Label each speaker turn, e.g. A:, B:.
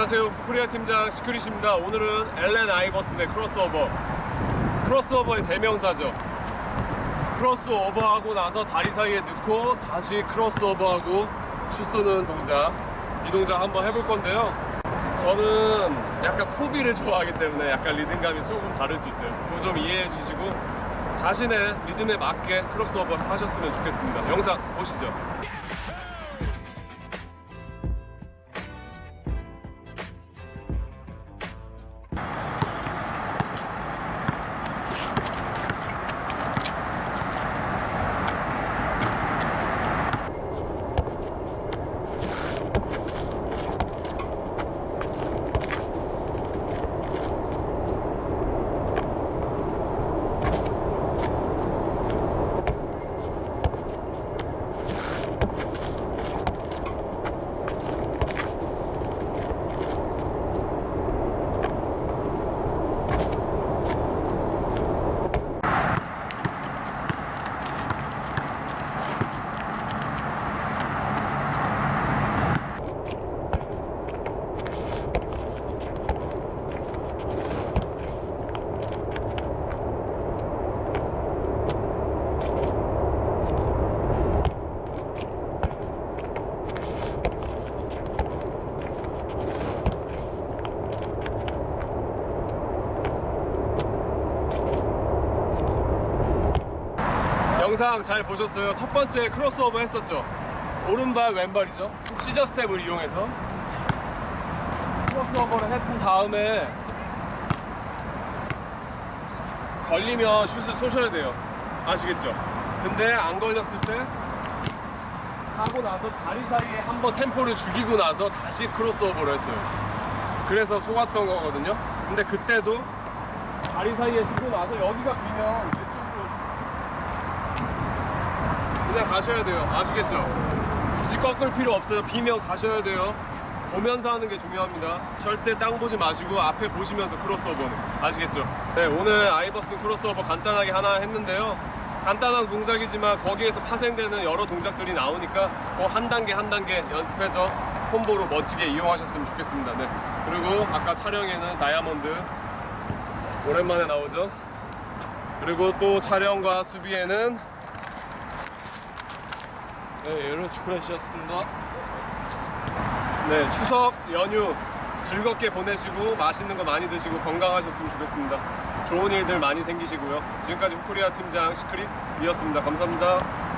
A: 안녕하세요. 코리아 팀장 시크릿입니다. 오늘은 엘렌 아이버슨의 크로스오버. 크로스오버의 대명사죠. 크로스오버하고 나서 다리 사이에 넣고 다시 크로스오버하고 슛 쏘는 동작. 이 동작 한번 해볼 건데요. 저는 약간 코비를 좋아하기 때문에 약간 리듬감이 조금 다를 수 있어요. 그거 좀 이해해 주시고 자신의 리듬에 맞게 크로스오버 하셨으면 좋겠습니다. 영상 보시죠. 영상 잘 보셨어요? 첫 번째 크로스오버 했었죠? 오른발 왼발이죠? 시저 스텝을 이용해서 크로스오버를 했던 다음에 걸리면 슛을 쏘셔야 돼요 아시겠죠? 근데 안 걸렸을 때 하고 나서 다리 사이에 한번 템포를 죽이고 나서 다시 크로스오버를 했어요 그래서 속았던 거거든요 근데 그때도 다리 사이에 주고 나서 여기가 비면 왼쪽으로 그냥 가셔야 돼요. 아시겠죠? 굳이 꺾을 필요 없어요. 비면 가셔야 돼요. 보면서 하는 게 중요합니다. 절대 땅 보지 마시고 앞에 보시면서 크로스오버는 아시겠죠? 네, 오늘 아이버슨 크로스오버 간단하게 하나 했는데요. 간단한 동작이지만 거기에서 파생되는 여러 동작들이 나오니까 그 한 단계 한 단계 연습해서 콤보로 멋지게 이용하셨으면 좋겠습니다. 네. 그리고 아까 촬영에는 다이아몬드 오랜만에 나오죠. 그리고 또 촬영과 수비에는 네, 여러 축구하셨습니다. 네, 추석 연휴 즐겁게 보내시고 맛있는 거 많이 드시고 건강하셨으면 좋겠습니다. 좋은 일들 많이 생기시고요. 지금까지 코리아 팀장 시크릿이었습니다. 감사합니다.